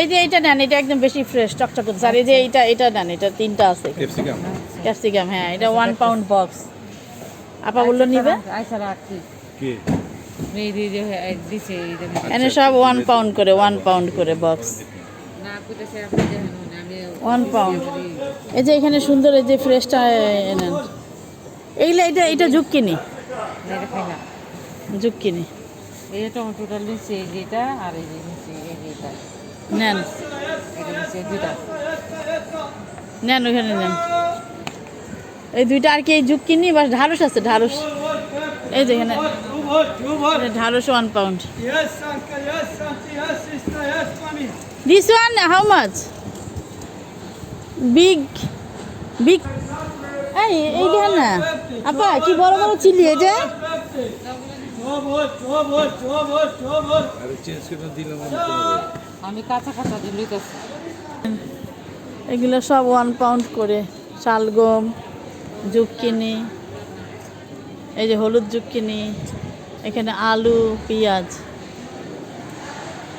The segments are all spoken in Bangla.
এই যে এইটা নেন এটা একদম বেশি ফ্রেশ চকচক করছে আর এই যে এইটা এটা নেন এটা তিনটা আছে। ক্যাপসিকাম? ক্যাপসিকাম হ্যাঁ এটা ওয়ান পাউন্ড বক্স আপা বলল নিবে? আইসা রাখছি। কে? এই যে যে এই দিছে এই যে। এনে সব ওয়ান পাউন্ড করে ওয়ান পাউন্ড করে বক্স না কইতেছে আপনি দেখেন না আমি ওয়ান পাউন্ড এই যে এখানে সুন্দর এই যে ফ্রেশটা নেন। এইগুলো এটা এটা ঝুঁকিনি এটা ঝুঁকিনি এই টমেটোটা লিখছে এই যেটা আর এই যে লিখছে এই যেটা নেন। এটা লিখছে দুইটা। নেন ওখানে নেন। এই দুইটা আর কি এই ঝুঁকিনি বা ঢাড়স আছে ঢাড়স এই যে এখানে। ঢাড়স one pound. This one how much big big এই এই দেখেন না আপা কি বড় বড় চিলি এটা আমি কাঁচা এগুলো সব ওয়ান পাউন্ড করে। শালগম জুক্কিনি এই যে হলুদ জুক্কিনি এখানে আলু পেঁয়াজ।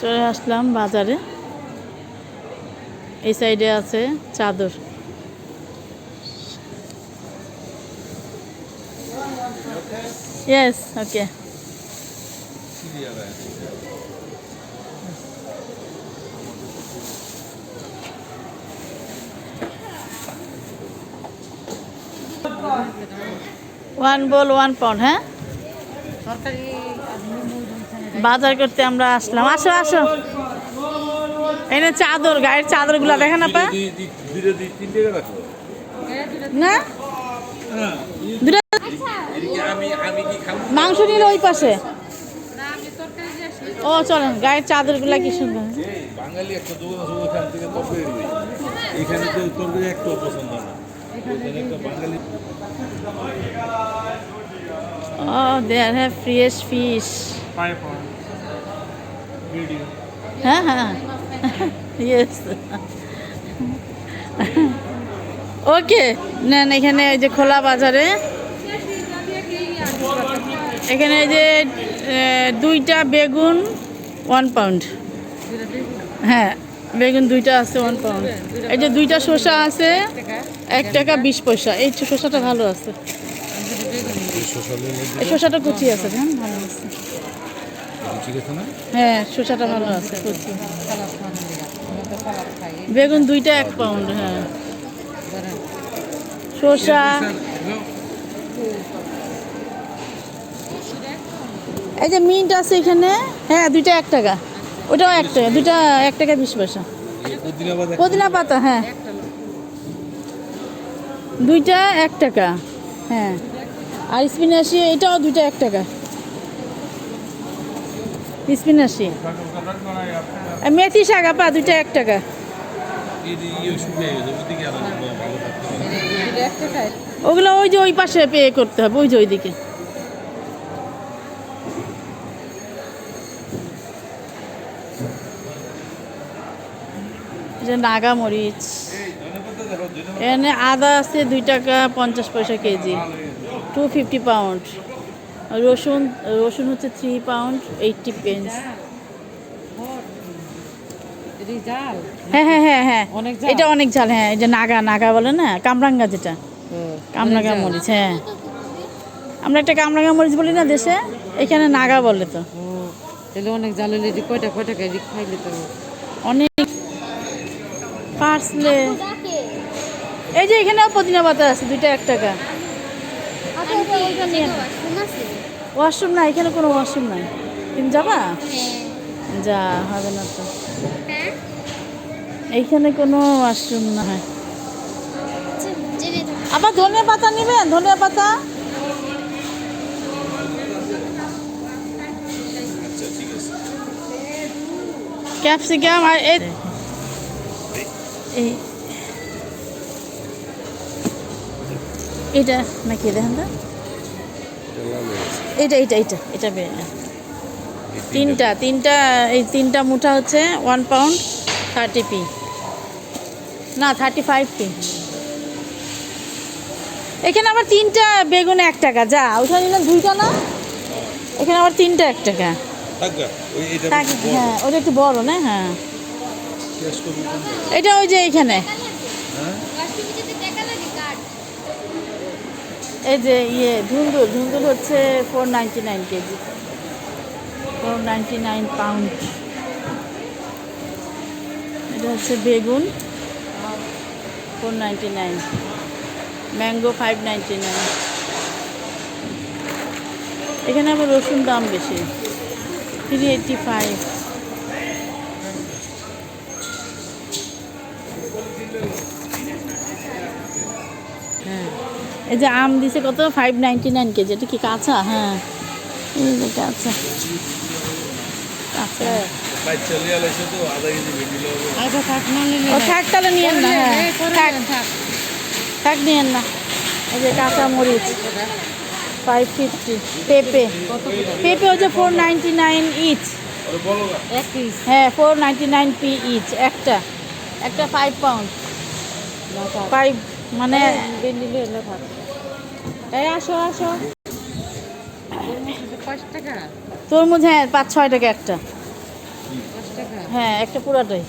চলে আসলাম বাজারে। এই সাইডে আছে চাদর। Okay one ball one pound হ্যাঁ বাজার করতে আমরা আসলাম। আসো আসো। এনে চাদর গায়ের চাদরগুলো দেখেন আপা। না? কি খাব? মাংস নিলে ওই পাশে না আমি তরকারি দিয়ে আসি ও চলেন গায়ের চাদরগুলো কি সুন্দর। বাঙালি একটা দোকান ওখান থেকে নেই এখানে তো একটু পছন্দ না। বাঙালি ও there have fresh fish Five pounds. Video. হ্যাঁ হ্যাঁ। ইয়েস ওকে নেন এখানে এই যে খোলা বাজারে। এখানে এই যে দুইটা বেগুন ওয়ান পাউন্ড হ্যাঁ বেগুন দুইটা আছে ওয়ান পাউন্ড এই যে দুইটা শসা আছে, এক টাকা বিশ পয়সা। এই শসাটা ভালো আছে। এই শসাটা কুচি আছে হ্যাঁ ভালো আছে। হ্যাঁ শসাটা ভালো আছে, কুচি। বেগুন দুইটা এক পাউন্ড হ্যাঁ। শসা এই যে মিন্ট আছে এখানে হ্যাঁ দুইটা এক টাকা। ওটাও এক টাকা, দুইটা এক টাকা বিশ পয়সা। পুদিনা পাতা হ্যাঁ। দুইটা এক টাকা হ্যাঁ। আর স্পিনাশি, এটাও দুইটা এক টাকা। স্পিনাশি। মেথি শাক, আপা, দুইটা এক টাকা। ওগুলো ওই যে ওই পাশে পে করতে হবে, ওই যে ওইদিকে। যে নাগা মরিচ এখানে আদা আছে দুই টাকা পঞ্চাশ পয়সা কেজি। টু ফিফটি পাউন্ড রসুন রসুন হচ্ছে থ্রি পাউন্ড এইটটি পেন্স হ্যাঁ হ্যাঁ হ্যাঁ হ্যাঁ? এটা অনেক ঝাল হ্যাঁ এই যে নাগা নাগা বলে না? কামরাঙ্গা যেটা। কামরাঙ্গা মরিচ হ্যাঁ। আমরা একটা কামরাঙ্গা মরিচ বলি না দেশে? এখানে নাগা বলে তো। তাহলে অনেক জাল কয়টা কয়টা খাইলে তো? অনেক পার্সলে এই যে এখানেও পুদিনা পাতা আছে, দুইটা এক টাকা। ওয়াশরুম না এখানে কোনো ওয়াশরুম নাই। তুমি যাবা? যা, হবে না তো। এইখানে কোনো ওয়াশরুম না। হয় আবার ধনিয়া পাতা নিবেন? ধনিয়া পাতা? ক্যাপসিকাম, আর এই এই। এটা নাকি দেখেন তো এটা এটা এটা এটা বে- তিনটা তিনটা এই তিনটা মুঠা হচ্ছে ওয়ান পাউন্ড থার্টি পি। না থার্টি ফাইভ পি। এখানে আবার তিনটা বেগুন এক টাকা যা ওইখানে নিলাম দুইটা না? এখানে আবার তিনটা এক টাকা। হ্যাঁ ওটা একটু বড় না? হ্যাঁ। এটা ওই যে এইখানে এই যে ইয়ে ধুন্দুল ধুন্দুল হচ্ছে four ninety nine KG. Four ninety nine pound এটা হচ্ছে বেগুন। Four ninety nine mango five ninety nine এখানে আবার রসুন দাম বেশি। থ্রি এইটটি ফাইভ এই যে আম দিছে কত? Five ninety nine KG. এটা কি কাঁচা? হ্যাঁ। এই যে কাঁচা। লাগবে আচ্ছা থাক না তাহলে নিয়েন না। হ্যাঁ থাক। নিয়েন না। এই যে কাঁচা মরিচ। ফাইভ ফিফটি পেঁপে। পেঁপে হচ্ছে ফোর নাইনটি নাইন ইচ হ্যাঁ four ninety nine p each একটা একটা ফাইভ পাউন্ড ফাইভ মানে থাক। এই আসো আসো। তরমুজ হ্যাঁ পাঁচ, ছয় টাকা একটা। হ্যাঁ একটা পুরাটাই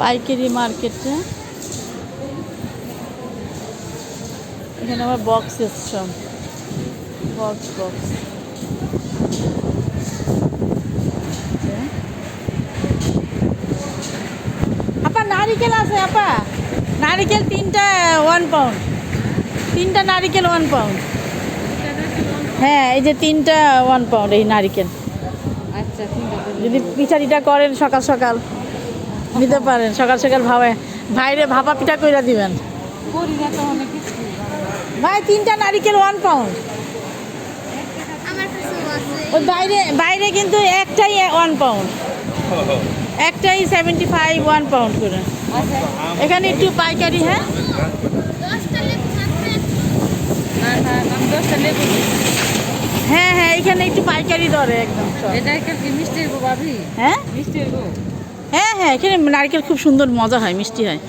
পাইকারি মার্কেটে। এখানে আবার বক্স সিস্টেম বক্স বক্স আপা নারিকেল আছে আপা। নারিকেল তিনটা ওয়ান পাউন্ড তিনটা নারিকেল ওয়ান পাউন্ড হ্যাঁ এই যে তিনটা ওয়ান পাউন্ড এই নারিকেল। আচ্ছা যদি পিঠাটিটা করেন সকাল সকাল নিতে পারেন সকাল সকাল ভাবে। ভাইরে ভাপা পিঠা কইরা দিবেন। ভাই তিনটা নারিকেল ওয়ান পাউন্ড ওই বাইরে বাইরে কিন্তু একটাই ওয়ান পাউন্ড একটাই সেভেন্টি ফাইভ ওয়ান পাউন্ড করে। এখানে একটু পাইকারি হ্যাঁ। হ্যাঁ হ্যাঁ এখানে একটু পাইকারি দরে একদম হ্যাঁ? হ্যাঁ হ্যাঁ এখানে নারকেল খুব সুন্দর মজা হয়, মিষ্টি হয়।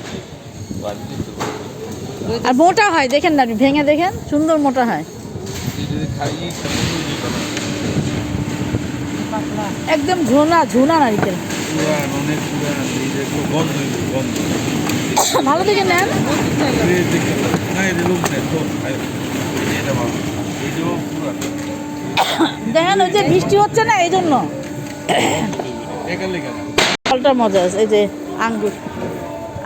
আর মোটা হয়, দেখেন না ভেঙে দেখেন, সুন্দর মোটা হয় তুই যদি খাইয়ে পাতলা একদম ঝোনা ঝোনা নারকেল ভালো দেখে নেন। দেখেন, ওই যে বৃষ্টি হচ্ছে না এই জন্য ফলটা মজা আছে, এই যে আঙ্গুর।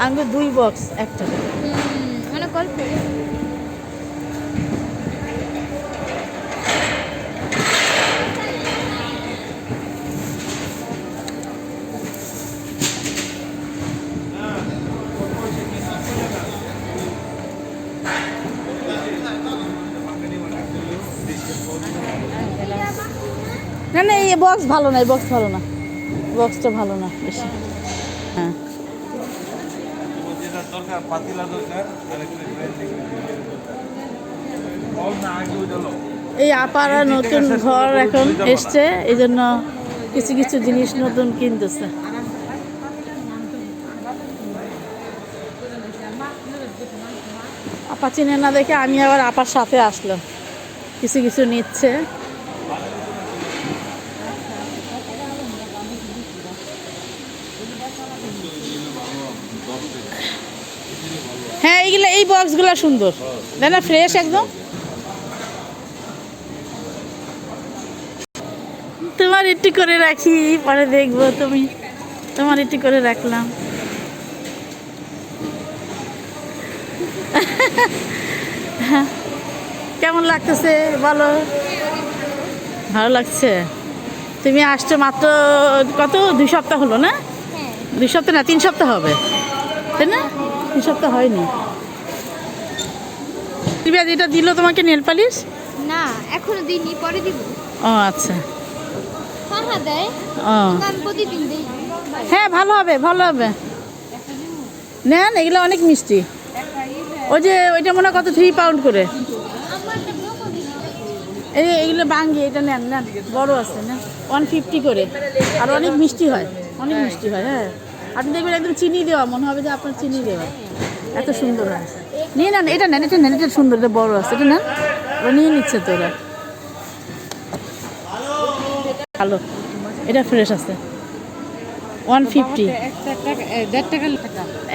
আঙ্গুর দুই বক্স একটা। অনেক অল্প না না এই বক্স ভালো না, এই বক্স ভালো না। বক্সটা ভালো না বেশি। হ্যাঁ। এই আপারা নতুন ঘর এখন এসছে এই জন্য কিছু কিছু জিনিস নতুন কিনতেছে। আপা চিনে না দেখে আমি আবার আপার সাথে আসলো। কিছু কিছু নিচ্ছে হ্যাঁ এইগুলো এই বক্সগুলো সুন্দর। তাই না ফ্রেশ একদম। তোমার একটু করে রাখি পরে দেখব তুমি। তোমার একটু করে রাখলাম। কেমন লাগতেছে বলো? ভালো লাগছে। তুমি আসছো মাত্র কত? দুই সপ্তাহ হলো না? দুই সপ্তাহ না তিন সপ্তাহ হবে। তাই না? তিন সপ্তাহ হয়নি। দিব্যা যেটা দিল তোমাকে নেল পালিশ? না এখনও দিইনি পরে দিব। ও আচ্ছা। হ্যাঁ হ্যাঁ দেয়। ও। আমি প্রতিদিন দিই। হ্যাঁ ভালো হবে ভালো হবে। নেন এগুলো অনেক মিষ্টি। ওই যে ওইটা মনে কত থ্রি পাউন্ড করে। এই এগুলো বাঙ্গি এটা নেন নেন। বড় আছে না ওয়ান ফিফটি করে। আর অনেক মিষ্টি হয়। অনেক মিষ্টি হয় হ্যাঁ। আপনি দেখবেন একদম চিনি দেওয়া মনে হবে যে আপনার চিনি দেওয়া। এত সুন্দর নিয়ে নেন এটা নেন এটা নেন এটা সুন্দর এটা বড় আছে এটা নেন। ওরা নিয়ে নিচ্ছে তো ওরা ভালো। এটা ফ্রেশ আছে। ওয়ান ফিফটি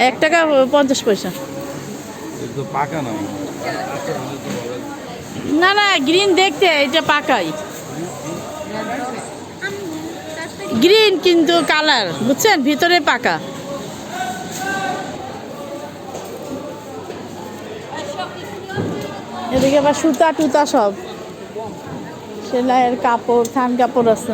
এক টাকা পঞ্চাশ পয়সা। পাকা না? না না গ্রিন দেখতে এটা পাকাই। গ্রিন কিন্তু কালার বুঝছেন? ভিতরে পাকা। এদিকে আবার সুতা টুতা সব। সেলাইয়ের কাপড় থান কাপড় আছে।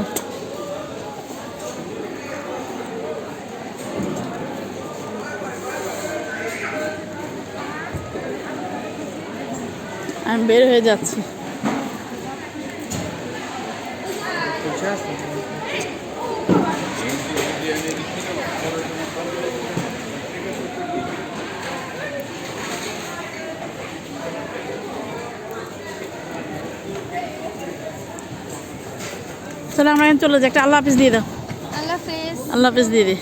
আমি বের হয়ে যাচ্ছি। চলো আমরা চলে যাই। একটা আল্লাহ হাফিজ দিয়ে দাও। আল্লাহ হাফেজ। আল্লাহ হাফিজ দিয়ে দিই